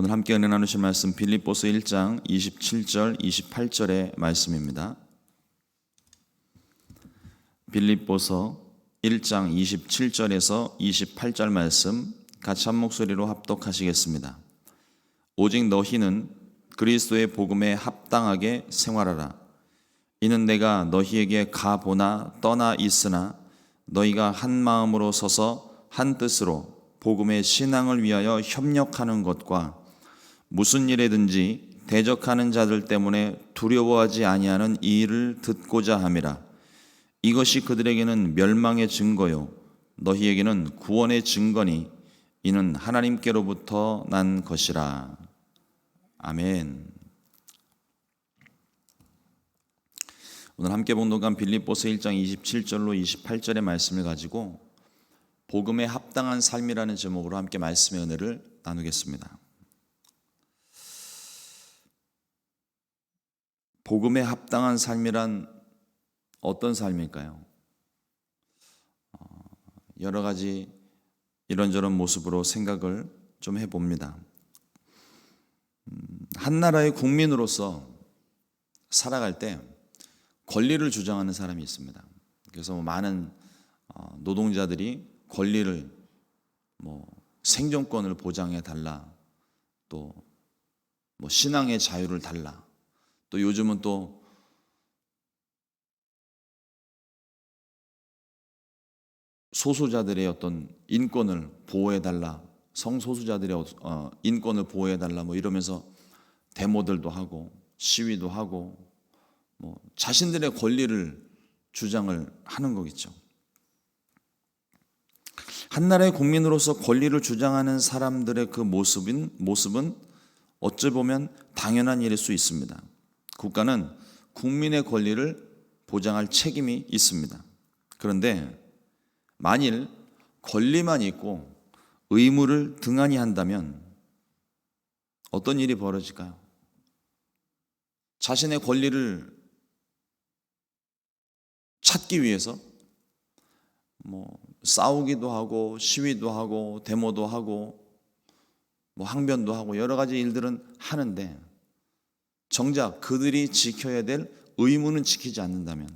오늘 함께 은혜 나누실 말씀 빌립보서 1장 27절 28절의 말씀입니다. 빌립보서 1장 27절에서 28절 말씀 같이 한 목소리로 합독하시겠습니다. 오직 너희는 그리스도의 복음에 합당하게 생활하라. 이는 내가 너희에게 가보나 떠나 있으나 너희가 한 마음으로 서서 한 뜻으로 복음의 신앙을 위하여 협력하는 것과 무슨 일에든지 대적하는 자들 때문에 두려워하지 아니하는 이 일을 듣고자 함이라. 이것이 그들에게는 멸망의 증거요 너희에게는 구원의 증거니 이는 하나님께로부터 난 것이라. 아멘. 오늘 함께 봉독한 빌립보서 1장 27절로 28절의 말씀을 가지고 복음에 합당한 삶이라는 제목으로 함께 말씀의 은혜를 나누겠습니다. 복음에 합당한 삶이란 어떤 삶일까요? 어, 여러 가지 이런저런 모습으로 생각을 좀 해봅니다. 음, 한 나라의 국민으로서 살아갈 때 권리를 주장하는 사람이 있습니다. 그래서 뭐 많은 어, 노동자들이 권리를 뭐 생존권을 보장해 달라, 또 뭐 신앙의 자유를 달라, 또 요즘은 또 소수자들의 어떤 인권을 보호해 달라, 성소수자들의 어, 인권을 보호해 달라, 뭐 이러면서 데모들도 하고 시위도 하고 뭐 자신들의 권리를 주장을 하는 거겠죠. 한 나라의 국민으로서 권리를 주장하는 사람들의 그 모습인 모습은 어찌 보면 당연한 일일 수 있습니다. 국가는 국민의 권리를 보장할 책임이 있습니다. 그런데 만일 권리만 있고 의무를 등한히 한다면 어떤 일이 벌어질까요? 자신의 권리를 찾기 위해서 뭐 싸우기도 하고 시위도 하고 데모도 하고 뭐 항변도 하고 여러 가지 일들은 하는데 정작 그들이 지켜야 될 의무는 지키지 않는다면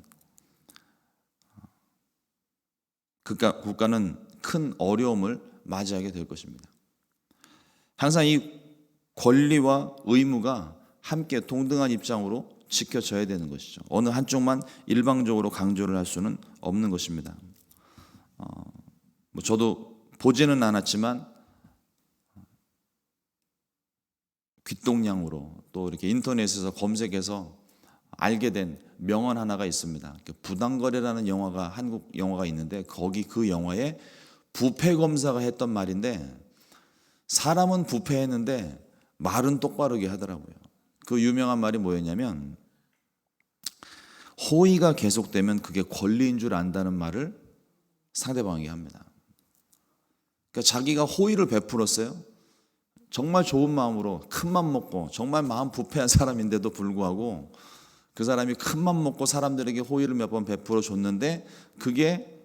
국가, 국가는 큰 어려움을 맞이하게 될 것입니다. 항상 이 권리와 의무가 함께 동등한 입장으로 지켜져야 되는 것이죠. 어느 한쪽만 일방적으로 강조를 할 수는 없는 것입니다. 어, 뭐 저도 보지는 않았지만 귓동냥으로 또 이렇게 인터넷에서 검색해서 알게 된 명언 하나가 있습니다. 부당거래라는 영화가 한국 영화가 있는데 거기 그 영화에 부패 검사가 했던 말인데 사람은 부패했는데 말은 똑바르게 하더라고요. 그 유명한 말이 뭐였냐면 호의가 계속되면 그게 권리인 줄 안다는 말을 상대방에게 합니다. 그러니까 자기가 호의를 베풀었어요. 정말 좋은 마음으로 큰 맘 먹고 정말 마음 부패한 사람인데도 불구하고 그 사람이 큰 맘 먹고 사람들에게 호의를 몇 번 베풀어 줬는데 그게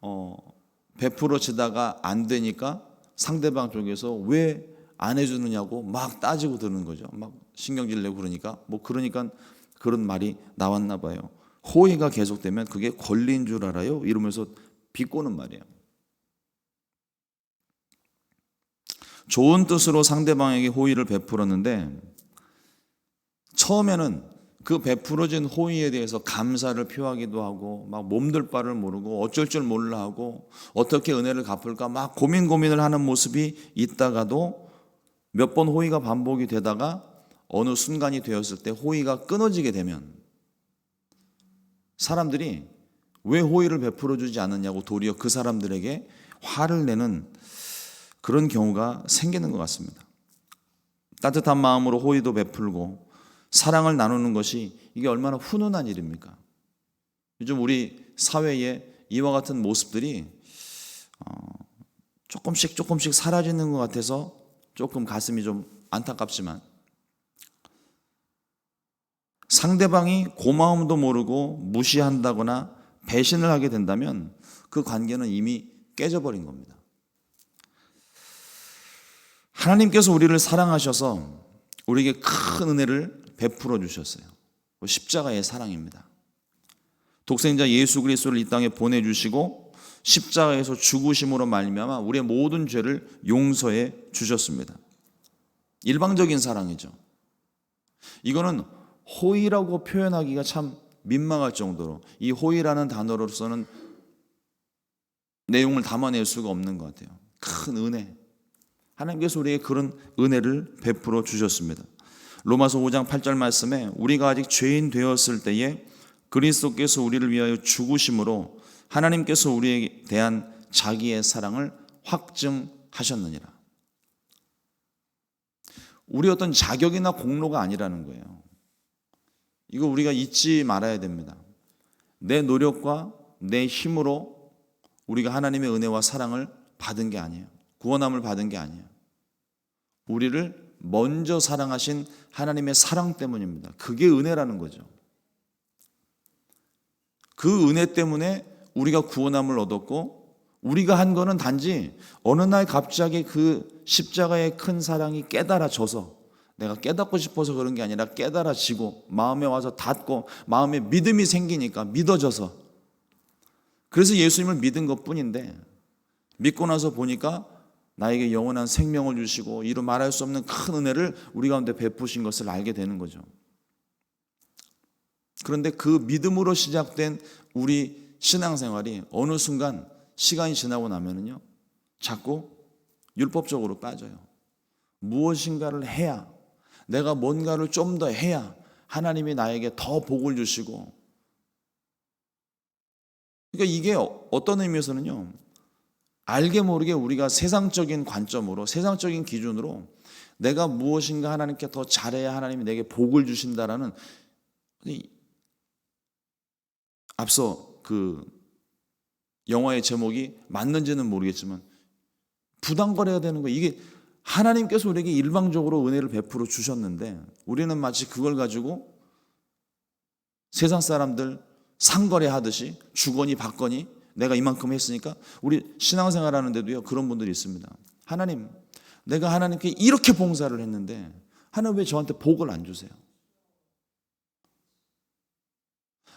어 베풀어 지다가 안 되니까 상대방 쪽에서 왜 안 해주느냐고 막 따지고 드는 거죠. 막 신경질 내고 그러니까 뭐 그러니까 그런 말이 나왔나 봐요. 호의가 계속되면 그게 권리인 줄 알아요. 이러면서 비꼬는 말이에요. 좋은 뜻으로 상대방에게 호의를 베풀었는데 처음에는 그 베풀어진 호의에 대해서 감사를 표하기도 하고 막 몸들 바를 모르고 어쩔 줄 몰라 하고 어떻게 은혜를 갚을까 막 고민 고민을 하는 모습이 있다가도 몇 번 호의가 반복이 되다가 어느 순간이 되었을 때 호의가 끊어지게 되면 사람들이 왜 호의를 베풀어 주지 않느냐고 도리어 그 사람들에게 화를 내는 그런 경우가 생기는 것 같습니다. 따뜻한 마음으로 호의도 베풀고 사랑을 나누는 것이 이게 얼마나 훈훈한 일입니까? 요즘 우리 사회에 이와 같은 모습들이 어, 조금씩 조금씩 사라지는 것 같아서 조금 가슴이 좀 안타깝지만 상대방이 고마움도 모르고 무시한다거나 배신을 하게 된다면 그 관계는 이미 깨져버린 겁니다. 하나님께서 우리를 사랑하셔서 우리에게 큰 은혜를 베풀어 주셨어요. 십자가의 사랑입니다. 독생자 예수 그리스도를 이 땅에 보내 주시고 십자가에서 죽으심으로 말미암아 우리의 모든 죄를 용서해 주셨습니다. 일방적인 사랑이죠. 이거는 호의라고 표현하기가 참 민망할 정도로 이 호의라는 단어로서는 내용을 담아낼 수가 없는 것 같아요. 큰 은혜. 하나님께서 우리에게 그런 은혜를 베풀어 주셨습니다. 로마서 5장 8절 말씀에 우리가 아직 죄인 되었을 때에 그리스도께서 우리를 위하여 죽으심으로 하나님께서 우리에 대한 자기의 사랑을 확증하셨느니라. 우리 어떤 자격이나 공로가 아니라는 거예요. 이거 우리가 잊지 말아야 됩니다. 내 노력과 내 힘으로 우리가 하나님의 은혜와 사랑을 받은 게 아니에요. 구원함을 받은 게 아니에요. 우리를 먼저 사랑하신 하나님의 사랑 때문입니다. 그게 은혜라는 거죠. 그 은혜 때문에 우리가 구원함을 얻었고 우리가 한 거는 단지 어느 날 갑자기 그 십자가의 큰 사랑이 깨달아져서 내가 깨닫고 싶어서 그런 게 아니라 깨달아지고 마음에 와서 닿고 마음에 믿음이 생기니까 믿어져서 그래서 예수님을 믿은 것 뿐인데 믿고 나서 보니까 나에게 영원한 생명을 주시고 이루 말할 수 없는 큰 은혜를 우리 가운데 베푸신 것을 알게 되는 거죠. 그런데 그 믿음으로 시작된 우리 신앙생활이 어느 순간 시간이 지나고 나면은요, 자꾸 율법적으로 빠져요. 무엇인가를 해야, 내가 뭔가를 좀 더 해야 하나님이 나에게 더 복을 주시고, 그러니까 이게 어떤 의미에서는요, 알게 모르게 우리가 세상적인 관점으로, 세상적인 기준으로 내가 무엇인가 하나님께 더 잘해야 하나님이 내게 복을 주신다라는 앞서 그 영화의 제목이 맞는지는 모르겠지만 부당거래가 되는 거. 이게 하나님께서 우리에게 일방적으로 은혜를 베풀어 주셨는데 우리는 마치 그걸 가지고 세상 사람들 상거래 하듯이 주거니 받거니 내가 이만큼 했으니까 우리 신앙생활 하는데도요 그런 분들이 있습니다. 하나님 내가 하나님께 이렇게 봉사를 했는데 하나님 왜 저한테 복을 안 주세요?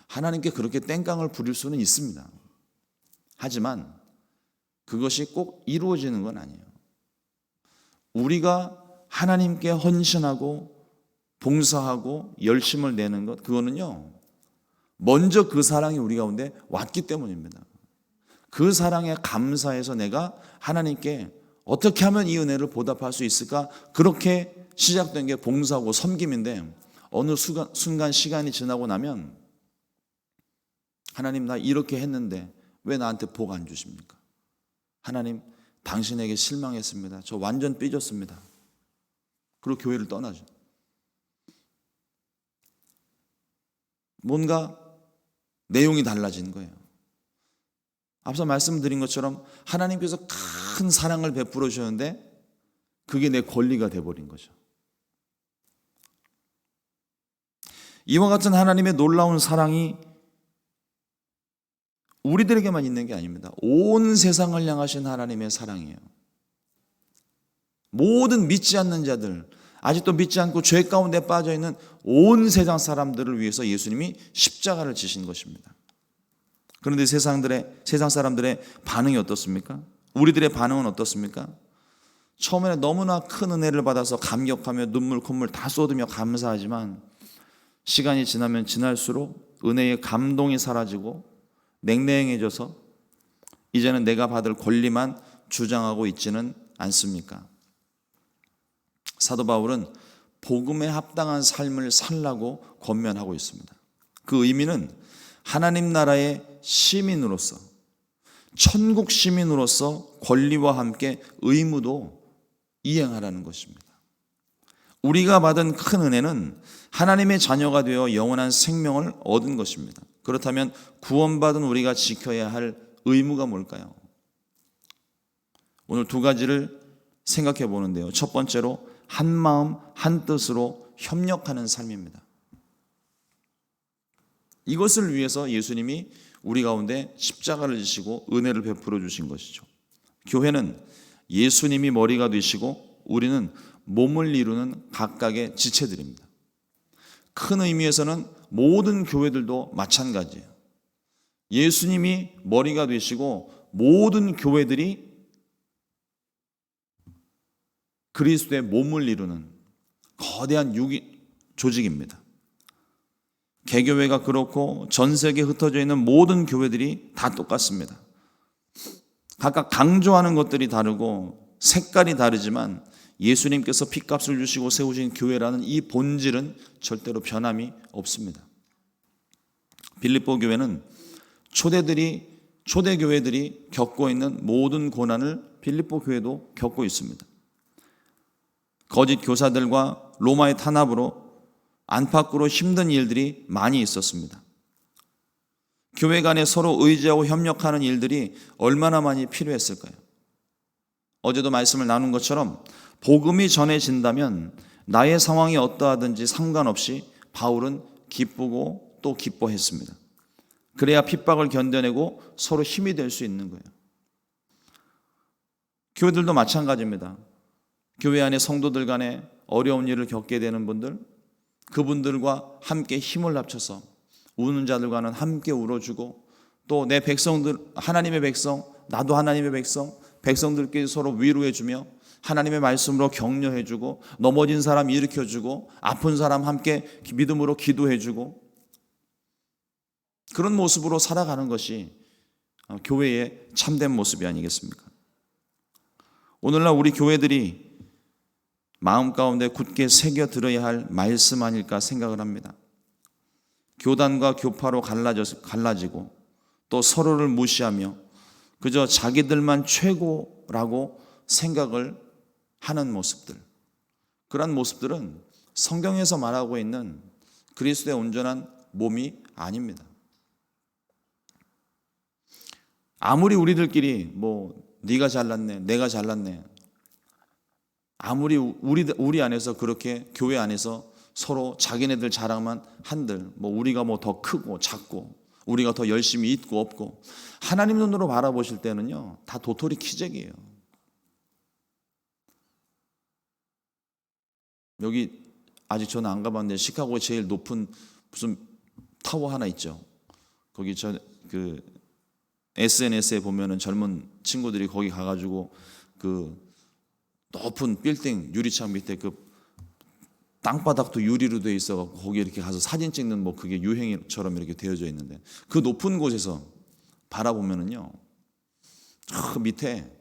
하나님께 그렇게 땡깡을 부릴 수는 있습니다. 하지만 그것이 꼭 이루어지는 건 아니에요. 우리가 하나님께 헌신하고 봉사하고 열심을 내는 것, 그거는요, 먼저 그 사랑이 우리 가운데 왔기 때문입니다. 그 사랑에 감사해서 내가 하나님께 어떻게 하면 이 은혜를 보답할 수 있을까? 그렇게 시작된 게 봉사하고 섬김인데 어느 순간, 순간 시간이 지나고 나면 하나님 나 이렇게 했는데 왜 나한테 복 안 주십니까? 하나님 당신에게 실망했습니다. 저 완전 삐졌습니다. 그리고 교회를 떠나죠. 뭔가 내용이 달라진 거예요. 앞서 말씀드린 것처럼 하나님께서 큰 사랑을 베풀어 주셨는데 그게 내 권리가 돼버린 거죠. 이와 같은 하나님의 놀라운 사랑이 우리들에게만 있는 게 아닙니다. 온 세상을 향하신 하나님의 사랑이에요. 모든 믿지 않는 자들, 아직도 믿지 않고 죄 가운데 빠져 있는 온 세상 사람들을 위해서 예수님이 십자가를 지신 것입니다. 그런데 세상들의 세상 사람들의 반응이 어떻습니까? 우리들의 반응은 어떻습니까? 처음에는 너무나 큰 은혜를 받아서 감격하며 눈물 콧물 다 쏟으며 감사하지만 시간이 지나면 지날수록 은혜의 감동이 사라지고 냉랭해져서 이제는 내가 받을 권리만 주장하고 있지는 않습니까? 사도 바울은 복음에 합당한 삶을 살라고 권면하고 있습니다. 그 의미는 하나님 나라의 시민으로서 천국 시민으로서 권리와 함께 의무도 이행하라는 것입니다. 우리가 받은 큰 은혜는 하나님의 자녀가 되어 영원한 생명을 얻은 것입니다. 그렇다면 구원받은 우리가 지켜야 할 의무가 뭘까요? 오늘 두 가지를 생각해 보는데요. 첫 번째로 한 마음 한 뜻으로 협력하는 삶입니다. 이것을 위해서 예수님이 우리 가운데 십자가를 지시고 은혜를 베풀어 주신 것이죠. 교회는 예수님이 머리가 되시고 우리는 몸을 이루는 각각의 지체들입니다. 큰 의미에서는 모든 교회들도 마찬가지예요. 예수님이 머리가 되시고 모든 교회들이 그리스도의 몸을 이루는 거대한 유기 조직입니다. 개교회가 그렇고 전 세계에 흩어져 있는 모든 교회들이 다 똑같습니다. 각각 강조하는 것들이 다르고 색깔이 다르지만 예수님께서 핏값을 주시고 세우신 교회라는 이 본질은 절대로 변함이 없습니다. 빌립보 교회는 초대들이 초대 교회들이 겪고 있는 모든 고난을 빌립보 교회도 겪고 있습니다. 거짓 교사들과 로마의 탄압으로 안팎으로 힘든 일들이 많이 있었습니다. 교회 간에 서로 의지하고 협력하는 일들이 얼마나 많이 필요했을까요? 어제도 말씀을 나눈 것처럼 복음이 전해진다면 나의 상황이 어떠하든지 상관없이 바울은 기쁘고 또 기뻐했습니다. 그래야 핍박을 견뎌내고 서로 힘이 될 수 있는 거예요. 교회들도 마찬가지입니다. 교회 안에 성도들 간에 어려운 일을 겪게 되는 분들, 그분들과 함께 힘을 합쳐서 우는 자들과는 함께 울어주고 또 내 백성들, 하나님의 백성, 나도 하나님의 백성, 백성들끼리 서로 위로해주며 하나님의 말씀으로 격려해주고 넘어진 사람 일으켜주고 아픈 사람 함께 믿음으로 기도해주고 그런 모습으로 살아가는 것이 교회의 참된 모습이 아니겠습니까? 오늘날 우리 교회들이 마음 가운데 굳게 새겨 들어야 할 말씀 아닐까 생각을 합니다. 교단과 교파로 갈라져, 갈라지고 또 서로를 무시하며 그저 자기들만 최고라고 생각을 하는 모습들. 그러한 모습들은 성경에서 말하고 있는 그리스도의 온전한 몸이 아닙니다. 아무리 우리들끼리 뭐 네가 잘났네, 내가 잘났네. 아무리 우리 우리 안에서 그렇게 교회 안에서 서로 자기네들 자랑만 한들 뭐 우리가 뭐 더 크고 작고 우리가 더 열심히 있고 없고 하나님 눈으로 바라보실 때는요 다 도토리 키재기예요. 여기 아직 저는 안 가봤는데 시카고에 제일 높은 무슨 타워 하나 있죠. 거기 저 그 SNS에 보면은 젊은 친구들이 거기 가가지고 그 높은 빌딩 유리창 밑에 그 땅바닥도 유리로 되어 있어 거기 이렇게 가서 사진 찍는 뭐 그게 유행처럼 이렇게 되어져 있는데 그 높은 곳에서 바라보면은요 저 밑에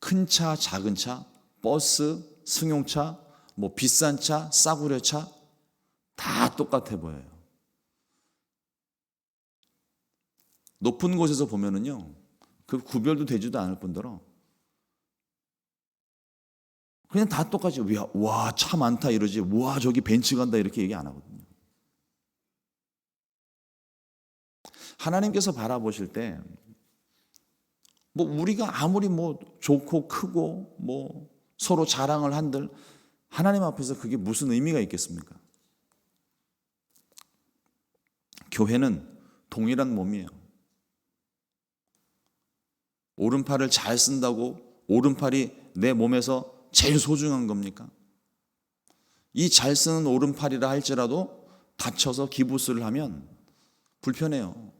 큰 차, 작은 차, 버스, 승용차, 뭐 비싼 차, 싸구려 차 다 똑같아 보여요. 높은 곳에서 보면은요 그 구별도 되지도 않을 뿐더러 그냥 다 똑같이 와 차 많다 이러지 와 저기 벤츠 간다 이렇게 얘기 안 하거든요. 하나님께서 바라보실 때 뭐 우리가 아무리 뭐 좋고 크고 뭐 서로 자랑을 한들 하나님 앞에서 그게 무슨 의미가 있겠습니까? 교회는 동일한 몸이에요. 오른팔을 잘 쓴다고 오른팔이 내 몸에서 제일 소중한 겁니까? 이 잘 쓰는 오른팔이라 할지라도 다쳐서 기부스를 하면 불편해요.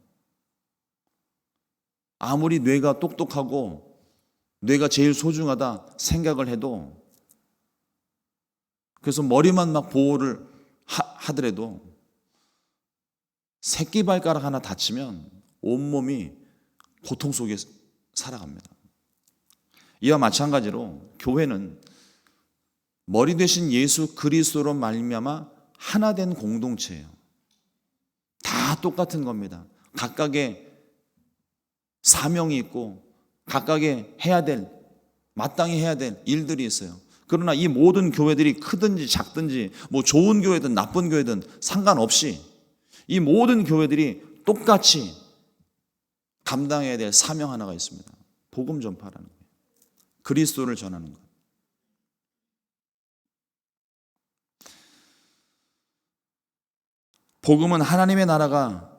아무리 뇌가 똑똑하고 뇌가 제일 소중하다 생각을 해도 그래서 머리만 막 보호를 하, 더라도 새끼 발가락 하나 다치면 온몸이 고통 속에 살아갑니다. 이와 마찬가지로 교회는 머리 대신 예수 그리스도로 말미암아 하나 된 공동체예요. 다 똑같은 겁니다. 각각의 사명이 있고 각각의 해야 될 마땅히 해야 될 일들이 있어요. 그러나 이 모든 교회들이 크든지 작든지 뭐 좋은 교회든 나쁜 교회든 상관없이 이 모든 교회들이 똑같이 감당해야 될 사명 하나가 있습니다. 복음 전파라는 거예요. 그리스도를 전하는 것. 복음은 하나님의 나라가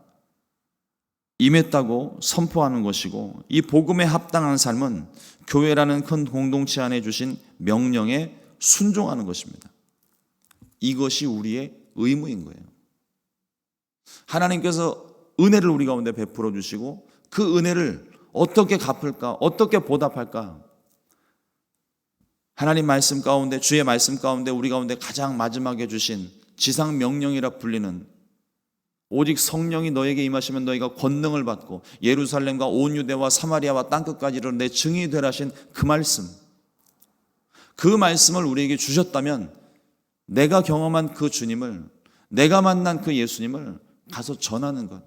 임했다고 선포하는 것이고 이 복음에 합당한 삶은 교회라는 큰 공동체 안에 주신 명령에 순종하는 것입니다. 이것이 우리의 의무인 거예요. 하나님께서 은혜를 우리 가운데 베풀어 주시고 그 은혜를 어떻게 갚을까? 어떻게 보답할까? 하나님 말씀 가운데 주의 말씀 가운데 우리 가운데 가장 마지막에 주신 지상 명령이라 불리는 오직 성령이 너에게 임하시면 너희가 권능을 받고 예루살렘과 온 유대와 사마리아와 땅 끝까지를 내 증인이 되라신 그 말씀. 그 말씀을 우리에게 주셨다면 내가 경험한 그 주님을 내가 만난 그 예수님을 가서 전하는 것.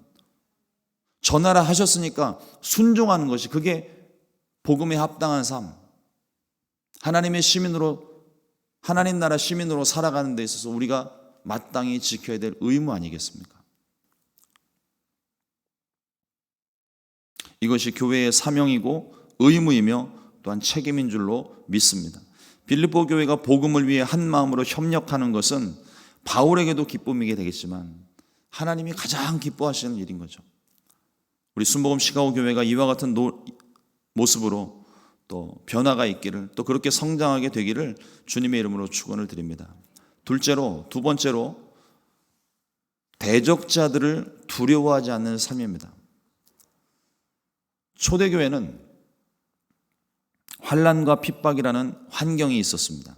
전하라 하셨으니까 순종하는 것이 그게 복음에 합당한 삶. 하나님의 시민으로 하나님 나라 시민으로 살아가는 데 있어서 우리가 마땅히 지켜야 될 의무 아니겠습니까? 이것이 교회의 사명이고 의무이며 또한 책임인 줄로 믿습니다. 빌립보 교회가 복음을 위해 한 마음으로 협력하는 것은 바울에게도 기쁨이게 되겠지만 하나님이 가장 기뻐하시는 일인 거죠. 우리 순복음 시카고 교회가 이와 같은 노, 모습으로 또 변화가 있기를 또 그렇게 성장하게 되기를 주님의 이름으로 축원을 드립니다. 둘째로 두 번째로 대적자들을 두려워하지 않는 삶입니다. 초대교회는 환란과 핍박이라는 환경이 있었습니다.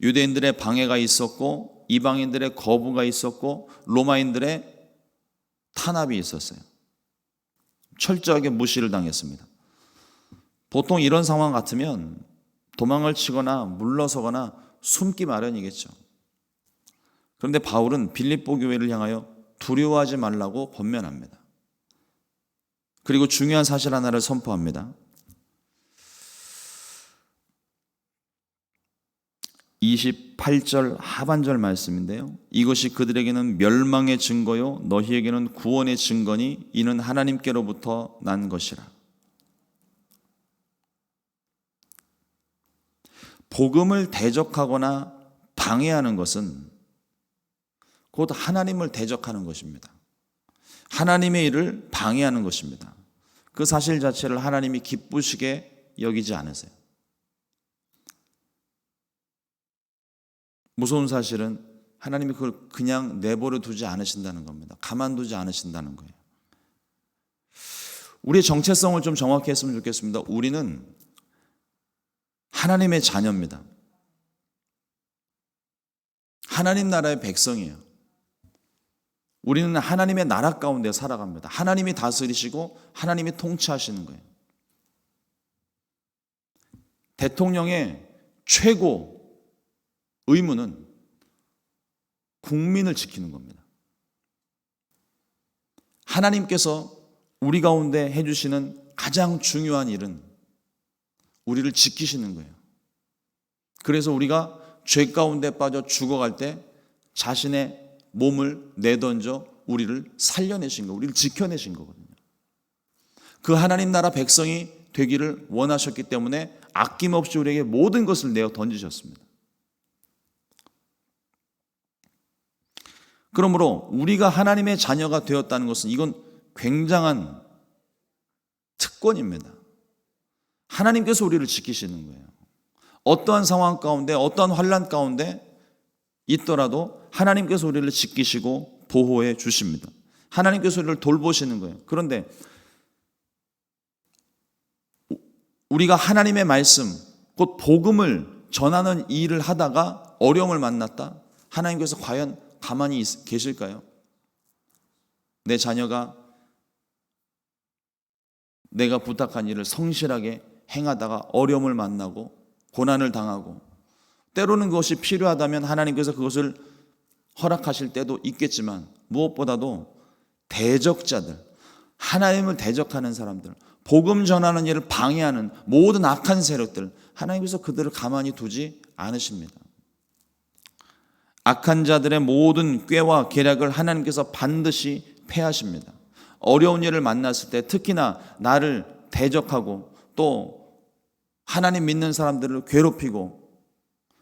유대인들의 방해가 있었고 이방인들의 거부가 있었고 로마인들의 탄압이 있었어요. 철저하게 무시를 당했습니다. 보통 이런 상황 같으면 도망을 치거나 물러서거나 숨기 마련이겠죠. 그런데 바울은 빌립보 교회를 향하여 두려워하지 말라고 권면합니다. 그리고 중요한 사실 하나를 선포합니다. 28절 하반절 말씀인데요. 이것이 그들에게는 멸망의 증거요 너희에게는 구원의 증거니 이는 하나님께로부터 난 것이라. 복음을 대적하거나 방해하는 것은 곧 하나님을 대적하는 것입니다. 하나님의 일을 방해하는 것입니다. 그 사실 자체를 하나님이 기쁘시게 여기지 않으세요. 무서운 사실은 하나님이 그걸 그냥 내버려 두지 않으신다는 겁니다. 가만두지 않으신다는 거예요. 우리의 정체성을 좀 정확히 했으면 좋겠습니다. 우리는 하나님의 자녀입니다. 하나님 나라의 백성이에요. 우리는 하나님의 나라 가운데 살아갑니다. 하나님이 다스리시고 하나님이 통치하시는 거예요. 대통령의 최고 의무는 국민을 지키는 겁니다. 하나님께서 우리 가운데 해주시는 가장 중요한 일은 우리를 지키시는 거예요. 그래서 우리가 죄 가운데 빠져 죽어갈 때 자신의 몸을 내던져 우리를 살려내신 거, 우리를 지켜내신 거거든요. 그 하나님 나라 백성이 되기를 원하셨기 때문에 아낌없이 우리에게 모든 것을 내어 던지셨습니다. 그러므로 우리가 하나님의 자녀가 되었다는 것은 이건 굉장한 특권입니다. 하나님께서 우리를 지키시는 거예요. 어떠한 상황 가운데, 어떠한 환란 가운데 있더라도 하나님께서 우리를 지키시고 보호해 주십니다. 하나님께서 우리를 돌보시는 거예요. 그런데 우리가 하나님의 말씀, 곧 복음을 전하는 일을 하다가 어려움을 만났다. 하나님께서 과연 가만히 계실까요? 내 자녀가 내가 부탁한 일을 성실하게 행하다가 어려움을 만나고 고난을 당하고 때로는 그것이 필요하다면 하나님께서 그것을 허락하실 때도 있겠지만 무엇보다도 대적자들, 하나님을 대적하는 사람들, 복음 전하는 일을 방해하는 모든 악한 세력들, 하나님께서 그들을 가만히 두지 않으십니다. 악한 자들의 모든 꾀와 계략을 하나님께서 반드시 패하십니다. 어려운 일을 만났을 때 특히나 나를 대적하고 또 하나님 믿는 사람들을 괴롭히고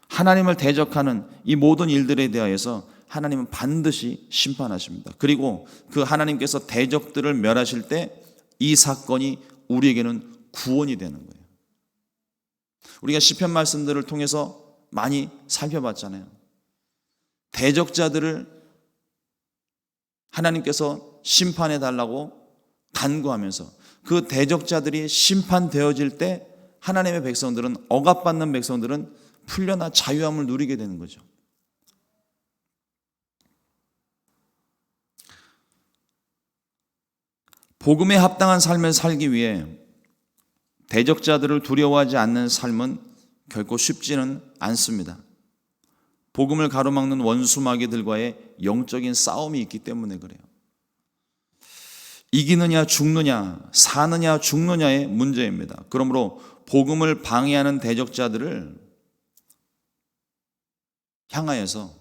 하나님을 대적하는 이 모든 일들에 대하여서 하나님은 반드시 심판하십니다. 그리고 그 하나님께서 대적들을 멸하실 때 이 사건이 우리에게는 구원이 되는 거예요. 우리가 시편 말씀들을 통해서 많이 살펴봤잖아요. 대적자들을 하나님께서 심판해 달라고 간구하면서 그 대적자들이 심판되어질 때 하나님의 백성들은 억압받는 백성들은 풀려나 자유함을 누리게 되는 거죠. 복음에 합당한 삶을 살기 위해 대적자들을 두려워하지 않는 삶은 결코 쉽지는 않습니다. 복음을 가로막는 원수 마귀들과의 영적인 싸움이 있기 때문에 그래요. 이기느냐 죽느냐 사느냐 죽느냐의 문제입니다. 그러므로 복음을 방해하는 대적자들을 향하여서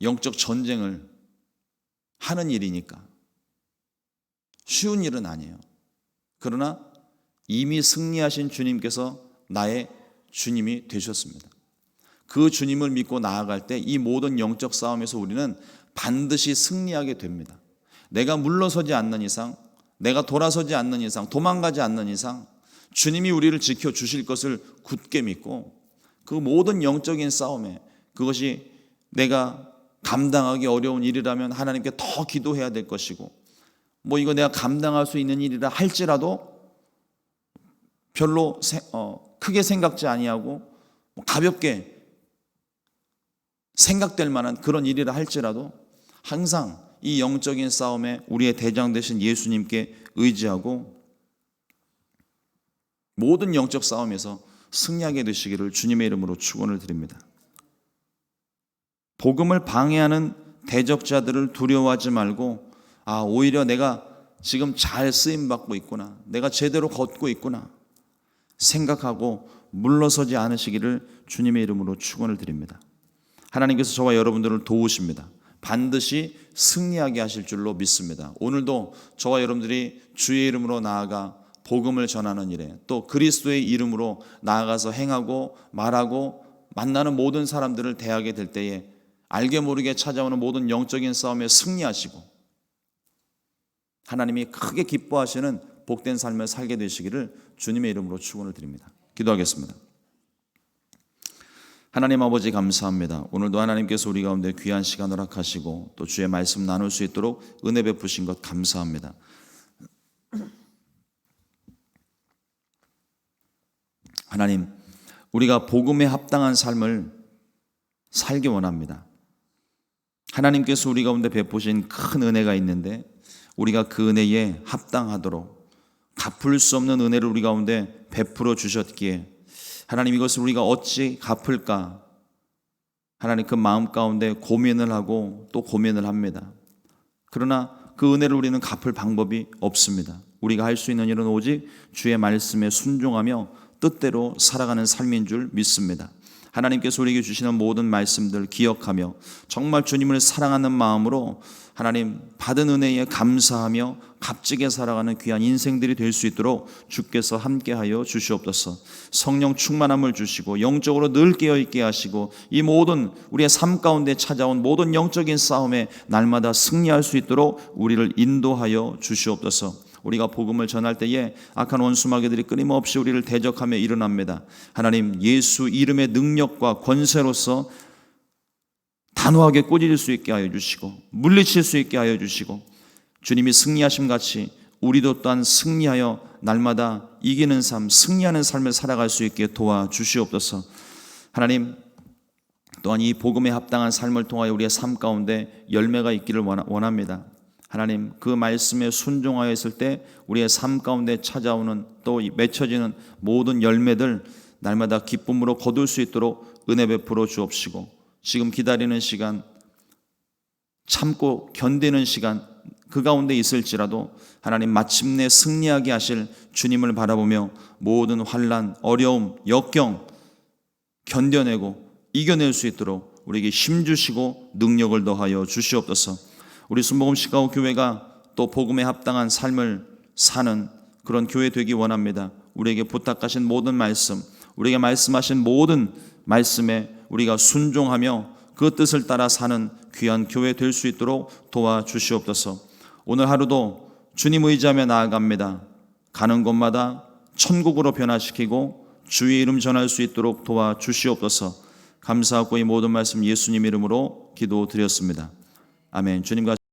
영적 전쟁을 하는 일이니까 쉬운 일은 아니에요. 그러나 이미 승리하신 주님께서 나의 주님이 되셨습니다. 그 주님을 믿고 나아갈 때 이 모든 영적 싸움에서 우리는 반드시 승리하게 됩니다. 내가 물러서지 않는 이상, 내가 돌아서지 않는 이상, 도망가지 않는 이상, 주님이 우리를 지켜 주실 것을 굳게 믿고 그 모든 영적인 싸움에 그것이 내가 감당하기 어려운 일이라면 하나님께 더 기도해야 될 것이고 뭐 이거 내가 감당할 수 있는 일이라 할지라도 별로 어, 크게 생각지 아니하고 뭐 가볍게 생각될 만한 그런 일이라 할지라도 항상 이 영적인 싸움에 우리의 대장 되신 예수님께 의지하고 모든 영적 싸움에서 승리하게 되시기를 주님의 이름으로 축원을 드립니다. 복음을 방해하는 대적자들을 두려워하지 말고 아 오히려 내가 지금 잘 쓰임 받고 있구나. 내가 제대로 걷고 있구나. 생각하고 물러서지 않으시기를 주님의 이름으로 축원을 드립니다. 하나님께서 저와 여러분들을 도우십니다. 반드시 승리하게 하실 줄로 믿습니다. 오늘도 저와 여러분들이 주의 이름으로 나아가 복음을 전하는 일에 또 그리스도의 이름으로 나아가서 행하고 말하고 만나는 모든 사람들을 대하게 될 때에 알게 모르게 찾아오는 모든 영적인 싸움에 승리하시고 하나님이 크게 기뻐하시는 복된 삶을 살게 되시기를 주님의 이름으로 축원을 드립니다. 기도하겠습니다. 하나님 아버지 감사합니다. 오늘도 하나님께서 우리 가운데 귀한 시간 허락하시고 또 주의 말씀 나눌 수 있도록 은혜 베푸신 것 감사합니다. 하나님, 우리가 복음에 합당한 삶을 살기 원합니다. 하나님께서 우리 가운데 베푸신 큰 은혜가 있는데 우리가 그 은혜에 합당하도록 갚을 수 없는 은혜를 우리 가운데 베풀어 주셨기에 하나님 이것을 우리가 어찌 갚을까? 하나님 그 마음 가운데 고민을 하고 또 고민을 합니다. 그러나 그 은혜를 우리는 갚을 방법이 없습니다. 우리가 할 수 있는 일은 오직 주의 말씀에 순종하며 뜻대로 살아가는 삶인 줄 믿습니다. 하나님께서 우리에게 주시는 모든 말씀들 기억하며 정말 주님을 사랑하는 마음으로 하나님 받은 은혜에 감사하며 값지게 살아가는 귀한 인생들이 될 수 있도록 주께서 함께하여 주시옵소서. 성령 충만함을 주시고 영적으로 늘 깨어 있게 하시고 이 모든 우리의 삶 가운데 찾아온 모든 영적인 싸움에 날마다 승리할 수 있도록 우리를 인도하여 주시옵소서. 우리가 복음을 전할 때에 악한 원수마귀들이 끊임없이 우리를 대적하며 일어납니다. 하나님 예수 이름의 능력과 권세로서 단호하게 꼬질 수 있게 하여 주시고 물리칠 수 있게 하여 주시고 주님이 승리하심 같이 우리도 또한 승리하여 날마다 이기는 삶, 승리하는 삶을 살아갈 수 있게 도와 주시옵소서. 하나님 또한 이 복음에 합당한 삶을 통하여 우리의 삶 가운데 열매가 있기를 원합니다. 하나님 그 말씀에 순종하였을 때 우리의 삶 가운데 찾아오는 또 맺혀지는 모든 열매들 날마다 기쁨으로 거둘 수 있도록 은혜 베풀어 주옵시고 지금 기다리는 시간 참고 견디는 시간 그 가운데 있을지라도 하나님 마침내 승리하게 하실 주님을 바라보며 모든 환란, 어려움, 역경 견뎌내고 이겨낼 수 있도록 우리에게 힘 주시고 능력을 더하여 주시옵소서. 우리 순복음 시카고 교회가 또 복음에 합당한 삶을 사는 그런 교회 되기 원합니다. 우리에게 부탁하신 모든 말씀, 우리에게 말씀하신 모든 말씀에 우리가 순종하며 그 뜻을 따라 사는 귀한 교회 될 수 있도록 도와주시옵소서. 오늘 하루도 주님 의지하며 나아갑니다. 가는 곳마다 천국으로 변화시키고 주의 이름 전할 수 있도록 도와주시옵소서. 감사하고 이 모든 말씀 예수님 이름으로 기도드렸습니다. 아멘. 주님과